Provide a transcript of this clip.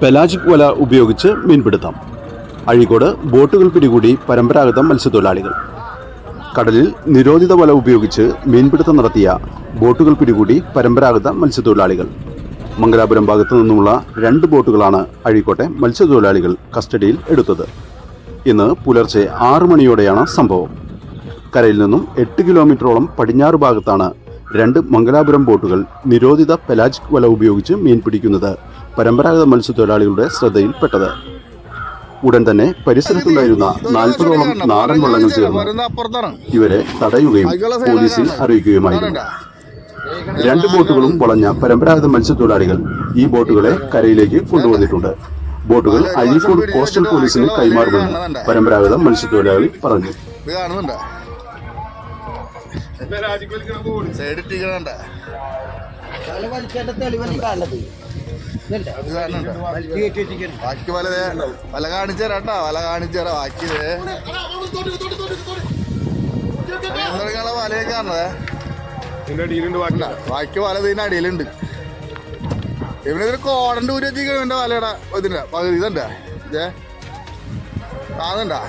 Pelagic വല ഉപയോഗിച്ച് മീൻപിടുത്തം. അഴീക്കോട് ബോട്ടുകൾ പിടികൂടി പരമ്പരാഗത മത്സ്യത്തൊഴിലാളികൾ. കടലിൽ നിരോധിത വല ഉപയോഗിച്ച് മീൻപിടുത്തം നടത്തിയ ബോട്ടുകൾ പിടികൂടി പരമ്പരാഗത മത്സ്യത്തൊഴിലാളികൾ. മംഗലാപുരം ഭാഗത്തു നിന്നുമുള്ള രണ്ട് ബോട്ടുകളാണ് അഴീക്കോട്ടെ മത്സ്യത്തൊഴിലാളികൾ കസ്റ്റഡിയിൽ എടുത്തത്. ഇന്ന് പുലർച്ചെ ആറു മണിയോടെയാണ് സംഭവം. കരയിൽ നിന്നും എട്ട് കിലോമീറ്ററോളം പടിഞ്ഞാറ് ഭാഗത്താണ് രണ്ട് മംഗലാപുരം ബോട്ടുകൾ നിരോധിത പെലാജിക് വല ഉപയോഗിച്ച് മീൻ പിടിക്കുന്നത് പരമ്പരാഗത മത്സ്യത്തൊഴിലാളികളുടെ ശ്രദ്ധയിൽപ്പെട്ടത്. ഉടൻ തന്നെ പരിസരത്തുണ്ടായിരുന്ന നാൽപ്പതോളം നാടൻ വള്ളങ്ങൾ ചേർന്ന് ഇവരെ തടയുകയും പോലീസിൽ അറിയിക്കുകയുമായിരുന്നു. രണ്ട് ബോട്ടുകളും വളഞ്ഞ പരമ്പരാഗത മത്സ്യത്തൊഴിലാളികൾ ഈ ബോട്ടുകളെ കരയിലേക്ക് കൊണ്ടുവന്നിട്ടുണ്ട്. ബോട്ടുകൾ അഴീക്കോട് കോസ്റ്റൽ പോലീസിന് കൈമാറുമെന്ന് പരമ്പരാഗത മത്സ്യത്തൊഴിലാളി പറഞ്ഞു. ഇത് ഇത് കാണുന്നുണ്ടോ ബാക്കി വല വല കാണിച്ചു തരാം കേട്ടോ വല കാണിച്ചു തരാം. ബാക്കി. എന്തൊക്കെയാണ് വലയൊക്കെ കാണുന്നത് ബാക്കി. വല ഇതിന്റെ അടിയിലുണ്ട്. ഇവിടെ ഇതിന് കോടന്റെ ഊരി വെച്ചിരിക്കണം വലയുടെ ഇതിന്റെ പകുതി ഇതണ്ടേ ഇതേ കാണുന്നുണ്ടാ?